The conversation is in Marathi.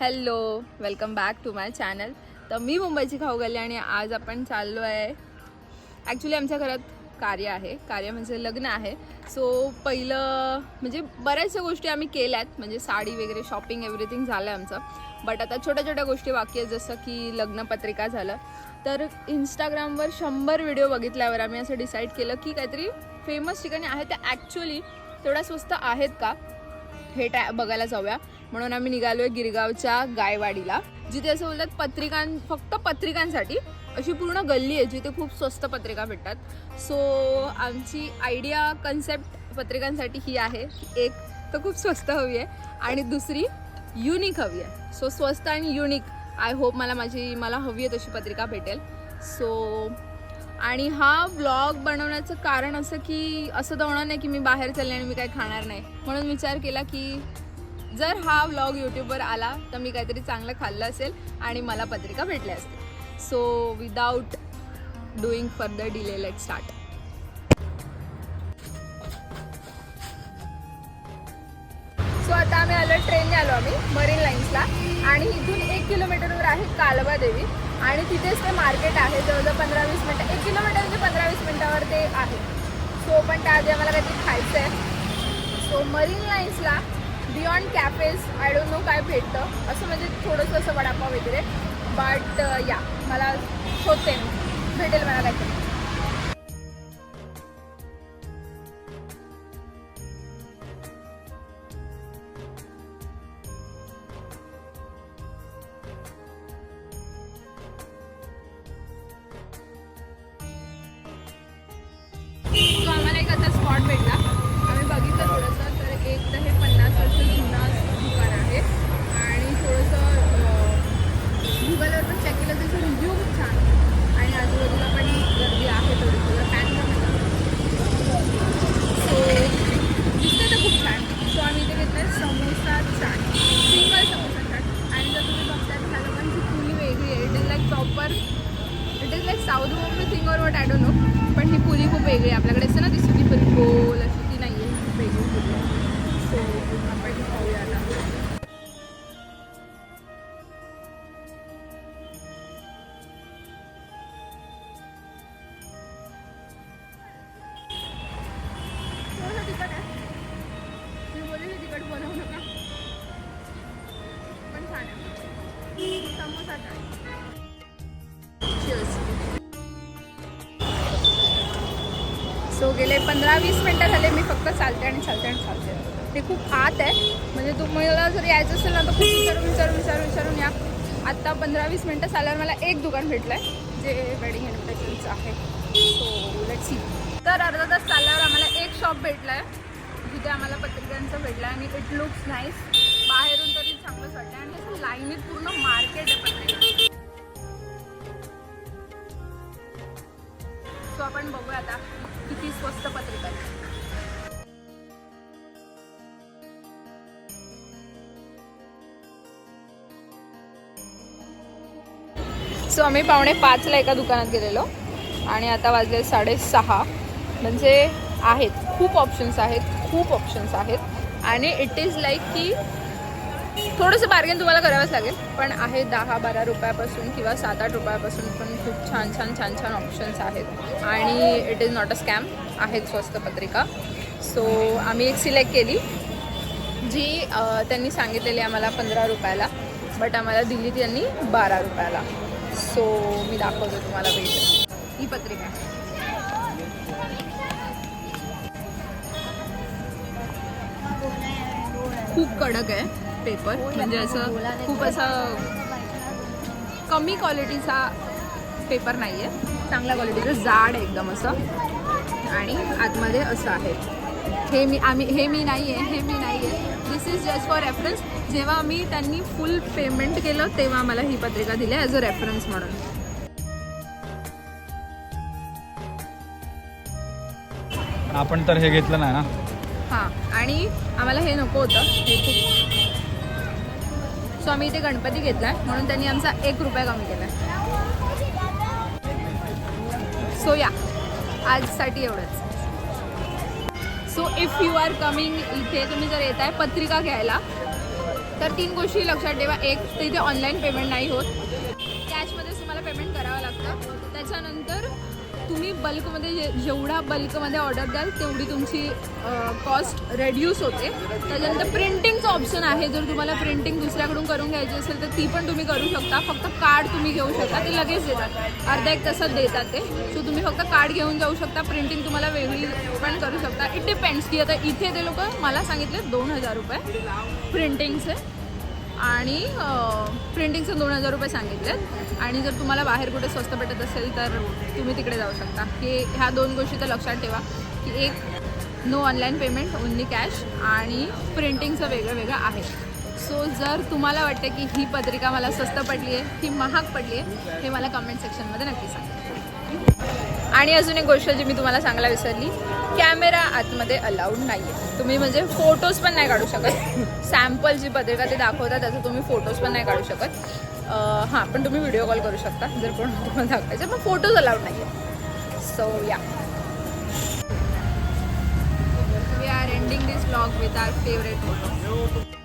Hello welcome back to my channel तर मी मुंबईची खाऊ गल्ली आणि आज आपण चाललो आहे. ॲक्च्युली आमच्या घरात कार्य आहे. कार्य म्हणजे लग्न आहे. सो पहिलं म्हणजे बऱ्याचशा गोष्टी आम्ही केल्यात. म्हणजे साडी वगैरे शॉपिंग एव्हरीथिंग झालं आहे आमचं. बट आता छोट्या छोट्या गोष्टी बाकी आहेत. जसं की लग्नपत्रिका झालं. तर इंस्टाग्रामवर शंभर व्हिडिओ बघितल्यावर आम्ही असं डिसाईड केलं की काहीतरी फेमस ठिकाणी आहेत त्या ॲक्च्युली तेवढ्या स्वस्त आहेत का? हे टॅ बघायला जाऊया. म्हणून आम्ही निघालोय गिरगावच्या गायवाडीला जिथे असं बोलतात पत्रिकां फक्त पत्रिकांसाठी अशी पूर्ण गल्ली आहे जिथे खूप स्वस्त पत्रिका भेटतात. सो आमची आयडिया कन्सेप्ट पत्रिकांसाठी ही आहे. एक तर खूप स्वस्त हवी आहे. आणि दुसरी युनिक हवी आहे. सो स्वस्त आणि युनिक आय होप मला माझी मला हवी आहे तशी पत्रिका भेटेल. सो आणि हा ब्लॉग बनवण्याचं कारण असं की असं तर होणार नाही की मी बाहेर चालले आणि मी काय खाणार नाही. म्हणून विचार केला की जर हा व्लॉग यूट्यूबवर आला तर मी काहीतरी चांगलं खाल्लं असेल आणि मला पत्रिका भेटल्या असतील. So without doing further delay let start so आता आम्ही आलो ट्रेनने आलो आम्ही मरीन लाईन्सला आणि इथून एक किलोमीटरवर आहे कालवा देवी. आणि तिथेच ते मार्केट आहे जवळजवळ पंधरा वीस मिनटं. एक किलोमीटर म्हणजे पंधरा वीस मिनटावर ते आहे. सो पण त्याआधी आम्हाला काहीतरी खायचं आहे so marine लाईन्सला beyond cafes I don't know काय भेटतं. असं म्हणजे थोडंसं असं वडापाव वगैरे. बट या uh, मला होते भेटेल मला काहीतरी. और पण ही पुरी खूप वेगळी आहे. आपल्याकडे असं ना ती सुकी पुरी गोल अशी ती नाही आहे खूप वेगळी पुरी सो आपण खाऊया आता. थोडंसं तिखट आहे तिखट पण छान समोसा सो गेले पंधरा वीस मिनटं झाले मी फक्त चालते आणि चालते आणि चालते. ते खूप आत आहे. म्हणजे तुम्हाला जर यायचं असेल ना तर खूप विचारून विचारून विचारून विचारून या. आत्ता पंधरा वीस मिनटं चालल्यावर मला एक दुकान भेटलं आहे जे वेडिंग इन्व्हिटेशनचं आहे. सो लेट सी तर अर्धा तास चालल्यावर आम्हाला एक शॉप भेटलं आहे जिथे आम्हाला पत्रिकांचं भेटलं आहे आणि इट लुक्स नाईस बाहेरून तरी चांगलंच वाटलं आणि असं लाईनीत पूर्ण मार्केट आहे पत्रिका. सो आपण बघूया आता. किती स्वस्त पत्रिका आहे सो आम्ही पावणे पाचला एका दुकानात गेलेलो आणि आता वाजले साडेसहा. म्हणजे आहेत खूप ऑप्शन्स आहेत खूप ऑप्शन्स आहेत. आणि इट इज लाईक की थोडंसं बार्गेन तुम्हाला करावंच लागेल पण आहे दहा बारा रुपयापासून किंवा सात आठ रुपयापासून पण खूप छान छान छान छान ऑप्शन्स आहेत. आणि it is not a scam आहेत स्वस्त पत्रिका सो आम्ही एक सिलेक्ट केली जी त्यांनी सांगितलेली आम्हाला पंधरा रुपयाला बट आम्हाला दिली ती त्यांनी बारा रुपयाला. सो मी दाखवतो तुम्हाला भेट ही पत्रिका. खूप कडक आहे. पेपर. म्हणजे असं खूप असं कमी क्वालिटीचा पेपर नाही आहे चांगल्या क्वालिटीचं जाड एकदम असं. आणि आतमध्ये असं आहे. हे मी आम्ही हे मी नाही आहे हे मी नाही आहे this is just for reference जेव्हा मी त्यांनी फुल पेमेंट केलं तेव्हा मला ही पत्रिका दिली ॲज अ रेफरन्स म्हणून. आपण तर हे घेतलं नाही ना? हां आणि आम्हाला हे नको होतं. हे खूप सो आम्ही इथे गणपती घेतला आहे म्हणून त्यांनी आमचा एक रुपया कमी केला आहे सो या. आजसाठी एवढंच. So if you are coming इथे तुम्ही जर येत आहे पत्रिका घ्यायला तर तीन गोष्टी लक्षात ठेवा. एक तर इथे ऑनलाईन पेमेंट नाही होत. बल्कमध्ये जे जेवढा बल्कमध्ये ऑर्डर द्याल तेवढी तुमची कॉस्ट रेड्यूस होते. त्याच्यानंतर प्रिंटिंगचं ऑप्शन आहे. जर तुम्हाला प्रिंटिंग दुसऱ्याकडून करून घ्यायची असेल तर ती पण तुम्ही करू शकता. फक्त कार्ड तुम्ही घेऊ शकता. ते लगेच देतात. अर्धा एक तासात देतात ते. सो तुम्ही फक्त कार्ड घेऊन जाऊ शकता. प्रिंटिंग तुम्हाला वेगळी पण करू शकता. इट डिपेंड्स की आता इथे ते लोक मला सांगितले दोन हजार रुपये प्रिंटिंगचे आणि प्रिंटिंगचे दोन हजार रुपये सांगितलेत. आणि जर तुम्हाला बाहेर कुठे स्वस्त भेटत असेल तर तुम्ही तिकडे जाऊ शकता. हे ह्या दोन गोष्टी तर लक्षात ठेवा की एक no online payment only cash आणि प्रिंटिंगचं वेगळं वेगळं आहे. सो जर तुम्हाला वाटतं की ही पत्रिका मला स्वस्त पडली आहे ही महाग पडली आहे हे मला कमेंट सेक्शनमध्ये नक्की सांगा. आणि अजून एक गोष्ट जी मी तुम्हाला सांगायला विसरली कॅमेरा आतमध्ये अलाउड नाही आहे तुम्ही म्हणजे फोटोज पण नाही काढू शकत. सॅम्पल जी पत्रिका ते दाखवतात त्याचे तुम्ही फोटोज पण नाही काढू शकत. हां पण तुम्ही व्हिडिओ कॉल करू शकता जर कोण तुम्हाला दाखवायचं पण फोटोज अलाउड नाही आहे so yeah we are ending this blog with our favourite photo